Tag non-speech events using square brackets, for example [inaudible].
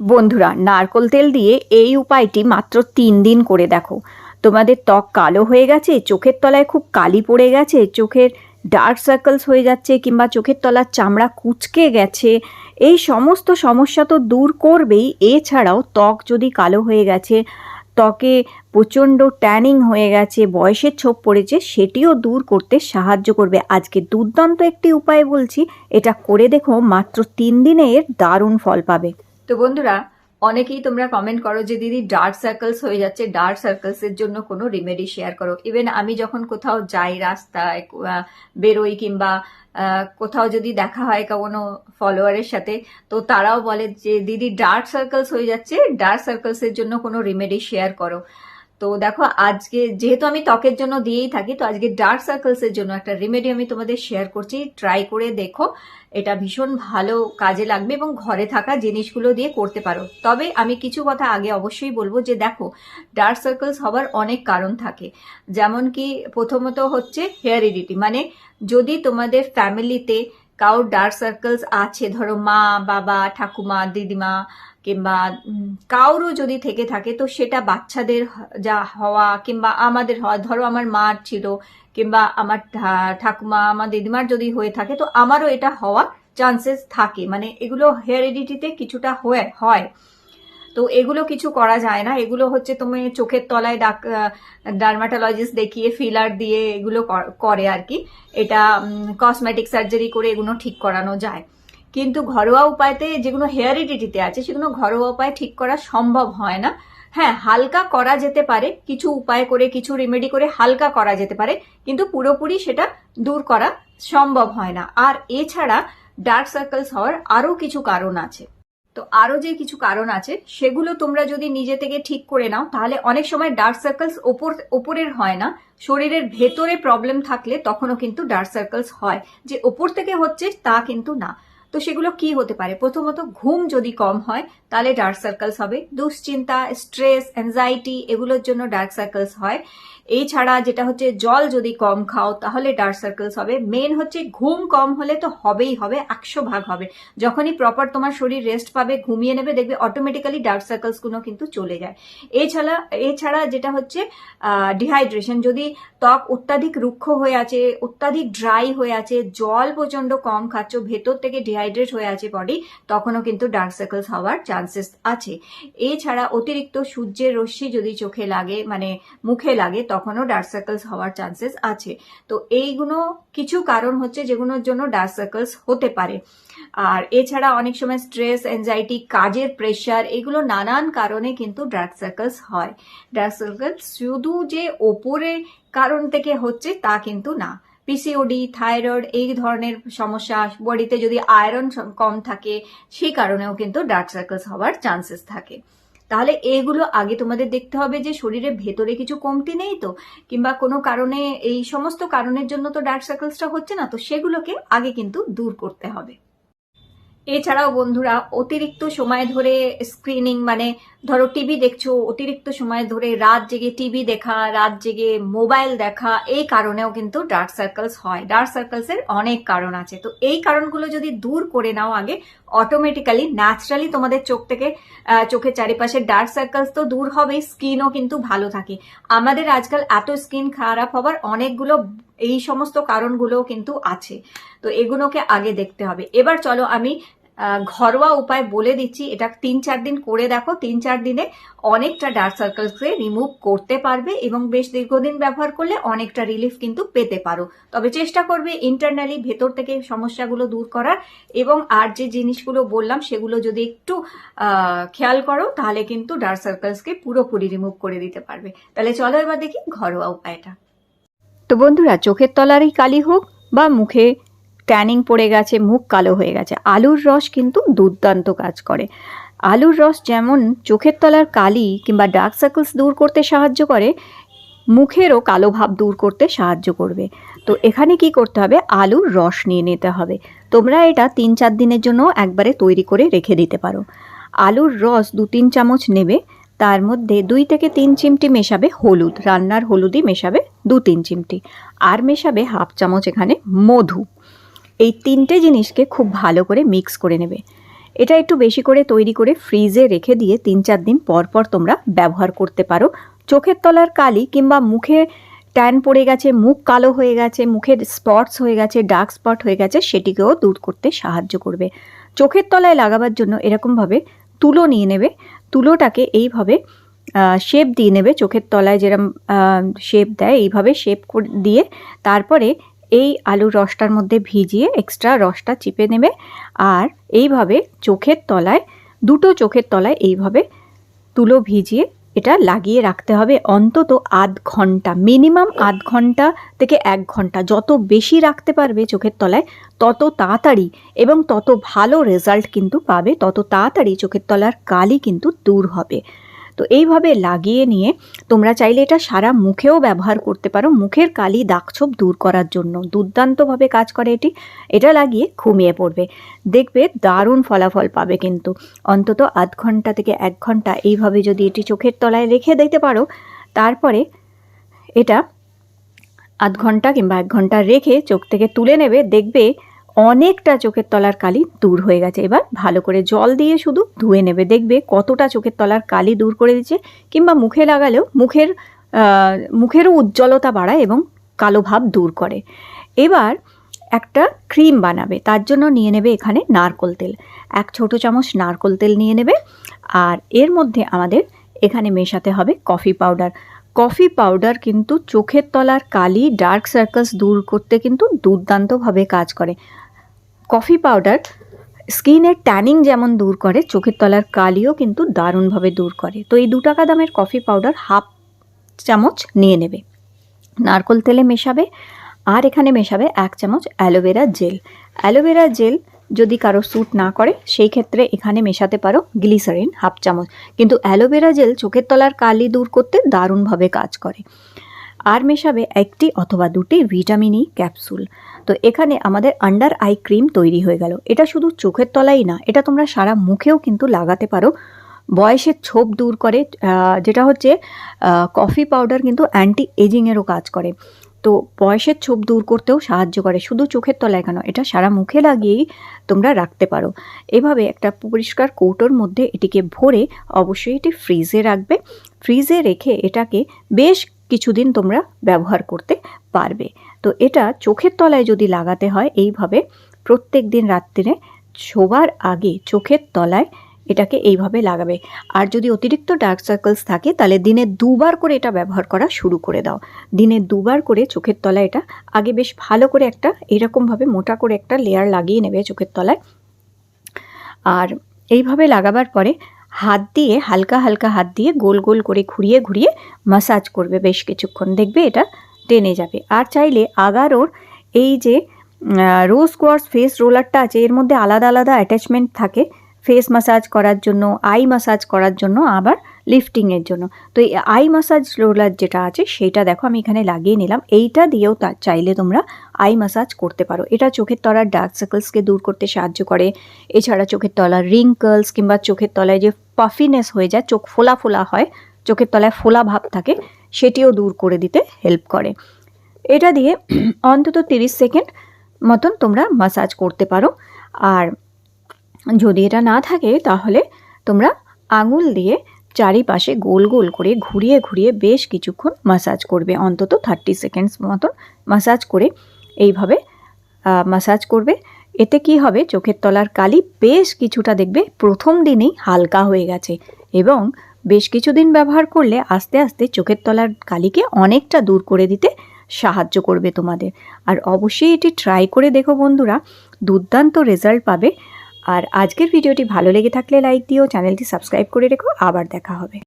বন্ধুরা, নারকোল তেল দিয়ে এই উপায়টি মাত্র তিন দিন করে দেখো। তোমাদের ত্বক কালো হয়ে গেছে, চোখের তলায় খুব কালি পড়ে গেছে, চোখের ডার্ক সার্কেলস হয়ে যাচ্ছে কিংবা চোখের তলার চামড়া কুচকে গেছে। এই সমস্ত সমস্যা তো দূর করবেই, এছাড়াও ত্বক যদি কালো হয়ে গেছে, ত্বকে প্রচণ্ড ট্যানিং হয়ে গেছে, বয়সের ছোপ পড়েছে, সেটিও দূর করতে সাহায্য করবে। আজকে দুর্দান্ত একটি উপায় বলছি, এটা করে দেখো মাত্র তিন দিনে এর দারুণ ফল পাবে। তো বন্ধুরা, অনেকেই তোমরা কমেন্ট করো যে, দিদি ডার্ক সার্কেলস হয়ে যাচ্ছে ডার্ক সার্কেলস এর জন্য কোনো রেমেডি শেয়ার করো। ইভেন আমি যখন কোথাও যাই রাস্তায় বেরোই কিংবা কোথাও যদি দেখা হয় কোনো ফলোয়ারের সাথে, তো তারাও বলে যে, দিদি ডার্ক সার্কেলস হয়ে যাচ্ছে ডার্ক সার্কেলস এর জন্য কোনো রেমেডি শেয়ার করো। তো দেখো, আজকে যেহেতু আমি ত্বকের জন্য দিয়েই থাকি, তো আজকে ডার্ক সার্কেলস এর জন্য একটা রেমেডি আমি তোমাদের শেয়ার করছি। ট্রাই করে দেখো, এটা ভীষণ ভালো কাজে লাগবে এবং ঘরে থাকা জিনিসগুলো দিয়ে করতে পারো। তবে আমি কিছু কথা আগে অবশ্যই বলব যে দেখো ডার্ক সার্কেলস হওয়ার অনেক কারণ থাকে। যেমন কি প্রথমত হচ্ছে হেয়ারিডিটি মানে যদি তোমাদের ফ্যামিলিতে কারোর ডার্ক সার্কেলস আছে, ধরো মা, বাবা, ঠাকুমা, দিদিমা কিংবা কারোরও যদি থেকে থাকে, তো সেটা বাচ্চাদের যা হওয়া কিংবা আমাদের হওয়া ধরো আমার মার ছিল কিংবা আমার ঠাকুমা, আমার দিদিমার যদি হয়ে থাকে, তো আমারও এটা হওয়া চান্সেস থাকে। মানে এগুলো হেয়ারিডিটিতে কিছুটা হয়ে, হয়। তো এগুলো কিছু করা যায় না। এগুলো হচ্ছে তুমি চোখের তলায় ডাক ডার্মাটোলজিস্ট দেখিয়ে ফিলার দিয়ে এগুলো কর- আর কি এটা কসমেটিক সার্জারি করে এগুলো ঠিক করানো যায়। কিন্তু ঘরোয়া উপায়তে যেগুলো হেয়ারিডিটিতে আছে, সেগুলো ঘরোয়া উপায় ঠিক করা সম্ভব হয় না। হ্যাঁ হালকা করা যেতে পারে, কিছু উপায় করে, কিছু রেমেডি করে হালকা করা যেতে পারে, কিন্তু পুরোপুরি সেটা দূর করা সম্ভব হয় না। আর এছাড়া ডার্ক সার্কেলস হওয়ার আরও কিছু কারণ আছে। তো আরও যে কিছু কারণ আছে, সেগুলো তোমরা যদি নিজে থেকে ঠিক করে নাও, তাহলে অনেক সময় ডার্ক সার্কেলস ওপর, ওপরের হয় না। শরীরের ভেতরে প্রবলেম থাকলে তখনও কিন্তু ডার্ক সার্কেলস হয়। যে ওপর থেকে হচ্ছে তা কিন্তু না। তো সেগুলো কি হতে পারে? প্রথমত ঘুম যদি কম হয় তাহলে ডার্ক সার্কেলস হবে। দুশ্চিন্তা স্ট্রেস অ্যাংজাইটি এগুলোর জন্য ডার্ক সার্কেলস হয়। এছাড়া যেটা হচ্ছে জল যদি কম খাও, তাহলে ডার্ক সার্কেলস হবে। মেন হচ্ছে ঘুম কম হলে তো হবেই হবে, একশো ভাগ হবে। যখনই প্রপার তোমার শরীর রেস্ট পাবে, ঘুমিয়ে নেবে, দেখবে অটোমেটিক্যালি ডার্ক সার্কেলসগুলো কিন্তু চলে যায়। এছাড়া এছাড়া যেটা হচ্ছে ডিহাইড্রেশন যদি ত্বক অত্যাধিক রুক্ষ হয়ে আছে, অত্যাধিক ড্রাই হয়ে আছে, জল প্রচণ্ড কম খাচ্ছ, ভেতর থেকে ডিহাইড্রেট হয়ে আছে বডি তখনও কিন্তু ডার্ক সার্কেলস হওয়ার চান্সেস আছে। এছাড়া অতিরিক্ত সূর্যের রশ্মি যদি চোখে লাগে মানে মুখে লাগে, তখনও ডার্ক সার্কেলস হওয়ার চান্সেস আছে। তো এইগুলো কিছু কারণ হচ্ছে যেগুলোর জন্য ডার্ক সার্কেলস হতে পারে। আর এছাড়া অনেক সময় স্ট্রেস অ্যাংজাইটি কাজের প্রেশার এগুলো নানান কারণে কিন্তু ডার্ক সার্কেলস হয়। ডার্ক সার্কেলস শুধু যে ওপরে কারণ থেকে হচ্ছে তা কিন্তু না। পিসিওডি থাইরয়েড এই ধরনের সমস্যা, বডিতে যদি আয়রন কম থাকে, সেই কারণেও কিন্তু ডার্ক সার্কেলস হওয়ার চান্সেস থাকে। তাহলে এগুলো আগে তোমাদের দেখতে হবে যে শরীরের ভেতরে কিছু কমতি নেই তো? কিংবা কোনো কারণে, এই সমস্ত কারণের জন্য তো ডার্ক সার্কেলসটা হচ্ছে না, তো সেগুলোকে আগে কিন্তু দূর করতে হবে। এছাড়াও বন্ধুরা, অতিরিক্ত সময় ধরে স্ক্রিনিং মানে ধরো টিভি দেখছ, অতিরিক্ত সময় ধরে রাত জেগে টিভি দেখা, রাত জেগে মোবাইল দেখা, এই কারণেও কিন্তু ডার্ক সার্কেলস হয়। ডার্ক সার্কেলস এর অনেক কারণ আছে। তো এই কারণগুলো যদি দূর করে নাও আগে অটোমেটিক্যালি ন্যাচারালি তোমাদের চোখ থেকে চোখের চারিপাশে ডার্ক সার্কেলস তো দূর হবেই স্কিনও কিন্তু ভালো থাকে। আমাদের আজকাল এত স্কিন খারাপ হবার অনেকগুলো এই সমস্ত কারণগুলোও কিন্তু আছে। তো এগুলোকে আগে দেখতে হবে। এবার চলো আমি ঘরোয়া উপায় বলে দিচ্ছি, এটা তিন চার দিন করে দেখো, তিন চার দিনে অনেকটা ডার্ক সার্কেলসকে রিমুভ করতে পারবে এবং বেশ দীর্ঘদিন ব্যবহার করলে অনেকটা রিলিফ কিন্তু পেতে পারো। তবে চেষ্টা করবে ইন্টারনালি ভেতর থেকে সমস্যাগুলো দূর করার এবং আর যে জিনিসগুলো বললাম সেগুলো যদি একটু খেয়াল করো তাহলে কিন্তু ডার্ক সার্কেলসকে পুরোপুরি রিমুভ করে দিতে পারবে। তাহলে চলো এবার দেখি ঘরোয়া উপায়টা। তো বন্ধুরা, চোখের তলারই কালি হোক বা মুখে ট্যানিং পড়ে গেছে, মুখ কালো হয়ে গেছে। আলুর রস কিন্তু দুর্দান্ত কাজ করে। আলুর রস যেমন চোখের তলার কালি কিংবা ডার্ক সার্কেলস দূর করতে সাহায্য করে, মুখেরও কালো ভাব দূর করতে সাহায্য করবে। তো এখানে কি করতে হবে? আলুর রস নিয়ে নিতে হবে। তোমরা এটা তিন চার দিনের জন্য একবারে তৈরি করে রেখে দিতে পারো। আলুর রস দু তিন চামচ নেবে, তার মধ্যে দুই থেকে তিন চিমটি মেশাবে হলুদ, রান্নার হলুদই মেশাবে দু তিন চিমটি। আর মেশাবে হাফ চামচ এখানে মধু। এই তিনটে জিনিসকে খুব ভালো করে মিক্স করে নেবে। এটা একটু বেশি করে তৈরি করে ফ্রিজে রেখে দিয়ে তিন চার দিন পর পর তোমরা ব্যবহার করতে পারো। চোখের তলার কালি কিংবা মুখে ট্যান পড়ে গেছে, মুখ কালো হয়ে গেছে, মুখের স্পটস হয়ে গেছে, ডার্ক স্পট হয়ে গেছে, সেটিকেও দূর করতে সাহায্য করবে। চোখের তলায় লাগাবার জন্য এরকমভাবে তুলো নিয়ে নেবে। তুলোটাকে এইভাবে শেপ দিয়ে নেবে। চোখের তলায় যেরম শেপ দেয়, এইভাবে শেপ দিয়ে তারপরে এই আলুর রসটার মধ্যে ভিজিয়ে এক্সট্রা রসটা চিপে নেবে আর এইভাবে চোখের তলায়, দুটো চোখের তলায় এইভাবে তুলো ভিজিয়ে এটা লাগিয়ে রাখতে হবে অন্তত আধ ঘণ্টা, মিনিমাম আধ ঘণ্টা থেকে এক ঘণ্টা। যত বেশি রাখতে পারবে চোখের তলায়, তত তাড়াতাড়ি এবং তত ভালো রেজাল্ট কিন্তু পাবে, তত তাড়াতাড়ি চোখের তলার কালি কিন্তু দূর হবে। তো এইভাবে লাগিয়ে নিয়ে তোমরা চাইলে এটা সারা মুখেও ব্যবহার করতে পারো। মুখের কালি দাগছোপ দূর করার জন্য। দুর্দান্তভাবে কাজ করে এটি। এটা লাগিয়ে ঘুমিয়ে পড়বে। দেখবে দারুণ ফলাফল পাবে কিন্তু। অন্তত আধ ঘণ্টা থেকে এক ঘণ্টা এইভাবে যদি এটি চোখের তলায় রেখে দিতে পারো, তারপরে এটা আধ ঘণ্টা কিংবা এক ঘণ্টা রেখে চোখ থেকে তুলে নেবে। দেখবে অনেকটা চোখের তলার কালি দূর হয়ে গেছে। এবার ভালো করে জল দিয়ে শুধু ধুয়ে নেবে। দেখবে কতটা চোখের তলার কালি দূর করে দিচ্ছে কিংবা মুখে লাগালেও মুখের মুখেরও উজ্জ্বলতা বাড়ায় এবং কালো ভাব দূর করে। এবার একটা ক্রিম বানাবে। তার জন্য নিয়ে নেবে এখানে নারকোল তেল। এক ছোট চামচ নারকোল তেল নিয়ে নেবে আর এর মধ্যে আমাদের এখানে মেশাতে হবে কফি পাউডার। কফি পাউডার কিন্তু চোখের তলার কালি, ডার্ক সার্কেলস দূর করতে কিন্তু দুর্দান্তভাবে কাজ করে। কফি পাউডার স্কিনের ট্যানিং যেমন দূর করে, চোখের তলার কালিও কিন্তু দারুণভাবে দূর করে। তো এই দু টাকা দামের কফি পাউডার হাফ চামচ নিয়ে নেবে। নারকোল তেলে মেশাবে আর এখানে মেশাবে এক চামচ অ্যালোভেরা জেল। অ্যালোভেরা জেল যদি কারও স্যুট না করে, সেই ক্ষেত্রে এখানে মেশাতে পারো গ্লিসারিন হাফ চামচ। কিন্তু অ্যালোভেরা জেল চোখের তলার কালি দূর করতে দারুণভাবে কাজ করে। আর মেশাবে একটি অথবা দুটি ভিটামিন ক্যাপসুল। তো এখানে আমাদের আন্ডার আই ক্রিম তৈরি হয়ে গেল। এটা শুধু চোখের তলাই না, এটা তোমরা সারা মুখেও কিন্তু লাগাতে পারো। বয়সের ছোপ দূর করে যেটা হচ্ছে কফি পাউডার কিন্তু অ্যান্টি এজিংয়েরও কাজ করে। তো বয়সের ছোপ দূর করতেও সাহায্য করে, শুধু চোখের তলায় কেন, এটা সারা মুখে লাগিয়েই তোমরা রাখতে পারো। এভাবে একটা পরিষ্কার কৌটোর মধ্যে এটিকে ভরে অবশ্যই এটি ফ্রিজে রাখবে। ফ্রিজে রেখে এটাকে বেশ কিছুদিন তোমরা ব্যবহার করতে পারবে। তো এটা চোখের তলায় যদি লাগাতে হয় এইভাবে, প্রত্যেক দিন রাত্রিরে শোবার আগে চোখের তলায় এটাকে এইভাবে লাগাবে। আর যদি অতিরিক্ত ডার্ক সার্কেলস থাকে, তাহলে দিনে দুবার করে এটা ব্যবহার করা শুরু করে দাও। দিনে দুবার করে চোখের তলায় এটা, আগে বেশ ভালো করে একটা, এরকমভাবে মোটা করে একটা লেয়ার লাগিয়ে নেবে চোখের তলায়। আর এইভাবে লাগাবার পরে হাত দিয়ে, হালকা হালকা হাত দিয়ে গোল গোল করে ঘুরিয়ে ঘুরিয়ে মাসাজ করবে বেশ কিছুক্ষণ। দেখবে এটা টেনে যাবে। আর চাইলে আগারোর এই যে রোজ কোয়ার্স ফেস রোলারটা আছে, এর মধ্যে আলাদা আলাদা অ্যাটাচমেন্ট থাকে ফেস মাসাজ করার জন্য আই মাসাজ করার জন্য। আবার লিফটিংয়ের জন্য। তো এই আই মাসাজ রোলার যেটা আছে, সেইটা দেখো, আমি এখানে লাগিয়ে নিলাম। এইটা দিয়েও তা চাইলে তোমরা আই মাসাজ করতে পারো। এটা চোখের তলার ডার্ক সার্কেলসকে দূর করতে সাহায্য করে। এছাড়া চোখের তলার রিঙ্কলস কিংবা চোখের তলায় যে পাফিনেস হয়ে যায়, চোখ ফোলা ফোলা হয়, চোখের তলায় ফোলা ভাব থাকে, সেটিও দূর করে দিতে হেল্প করে। এটা দিয়ে [clears throat] অন্তত তিরিশ সেকেন্ড মতন তোমরা মাসাজ করতে পারো। আর যদি এটা না থাকে, তাহলে তোমরা আঙুল দিয়ে চারিপাশে গোল গোল করে ঘুরিয়ে ঘুরিয়ে বেশ কিছুক্ষণ মাসাজ করবে। অন্তত থার্টি সেকেন্ডস মতন মাসাজ করে এইভাবে মাসাজ করবে। এতে কি হবে? চোখের তলার কালি বেশ কিছুটা দেখবে। প্রথম দিনেই হালকা হয়ে গেছে এবং বেশ কিছুদিন ব্যবহার করলে আস্তে আস্তে চোখের তলার কালিকে অনেকটা দূর করে দিতে সাহায্য করবে তোমাদের। আর অবশ্যই এটি ট্রাই করে দেখো বন্ধুরা, দুর্দান্ত রেজাল্ট পাবে। আর আজকের ভিডিওটি ভালো লেগে থাকলে লাইক দিও, চ্যানেলটি সাবস্ক্রাইব করে রেখো, আবার দেখা হবে।